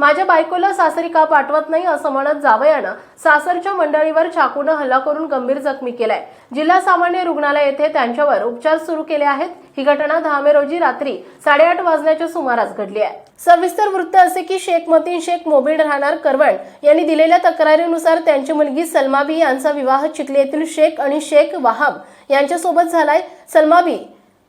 माझ्या बायकोला सासरी का पाठवत नाही असं म्हणत जावयानं सासरच्या मंडळीवर चाकूनं हल्ला करून गंभीर जखमी केलाय. जिल्हा सामान्य रुग्णालय येथे त्यांच्यावर उपचार सुरू केले आहेत. ही घटना दहा मे रोजी रात्री साडेआठ वाजण्याच्या सुमारास घडली आहे. सविस्तर वृत्त असे की शेख मतीन शेख मोबिन राहणार करवण यांनी दिलेल्या तक्रारीनुसार त्यांची मुलगी सलमाबी यांचा विवाह चिखली येथील शेख आणि शेख वाहाब यांच्यासोबत झालाय. सलमाबी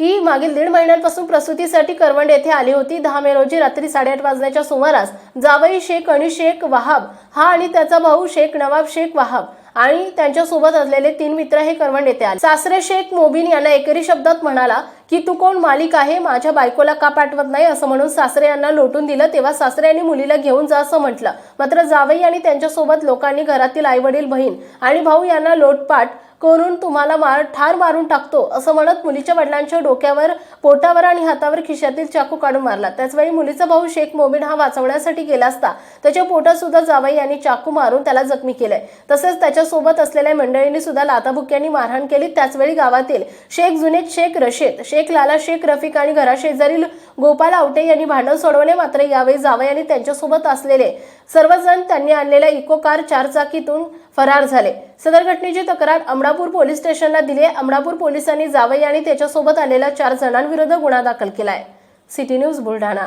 ही मागील दीड महिन्यांपासून प्रसूतीसाठी करवंड येथे आली होती. दहा मे रोजी रात्री साडेआठ वाजण्याच्या सुमारास जावई शेख आणि शेख वहाब हा आणि त्याचा भाऊ शेख नवाब शेख वहाब आणि त्यांच्यासोबत असलेले तीन मित्र हे करवंड येथे आले. सासरे शेख मोबिन यांना एकेरी शब्दात म्हणाला की तू कोण मालिक आहे? माझ्या बायकोला का पाठवत नाही? असं म्हणून सासरे यांना लोटून दिलं. तेव्हा सासरे यांनी मुलीला घेऊन जा असं म्हटलं. मात्र जावई आणि त्यांच्यासोबत लोकांनी घरातील आई वडील बहीण आणि भाऊ यांना लोटपाट करून तुम्हाला मार ठार मारून टाकतो असं म्हणत मुलीच्या वडिलांच्या डोक्यावर पोटावर आणि हातावर खिशातील चाकू काढून मारला. त्याचवेळी मुलीचा भाऊ शेख मोमीन हा वाचवण्यासाठी गेला असता. त्याच्या पोटात सुद्धा जावई यांनी चाकू मारून त्याला जखमी केलंय. तसंच त्याच्यासोबत असलेल्या मंडळींनी सुद्धा लाताबुक्यांनी मारहाण केली. त्याचवेळी गावातील शेख जुनेद शेख रशीद शेख लाला शेख रफिक आणि घराशेजारील गोपाल आवटे यांनी भांडण सोडवले. मात्र यावेळी जावई आणि त्यांच्यासोबत असलेले सर्वजण त्यांनी आणलेल्या इको कार चारचाकीतून फरार झाले. सदर घटनेची तक्रार अमरापूर पोलीस स्टेशनला दिली आहे पोलिसांनी जावई आणि त्याच्यासोबत आलेल्या चार जणांविरुद्ध गुन्हा दाखल केलाय. City news Buldhana.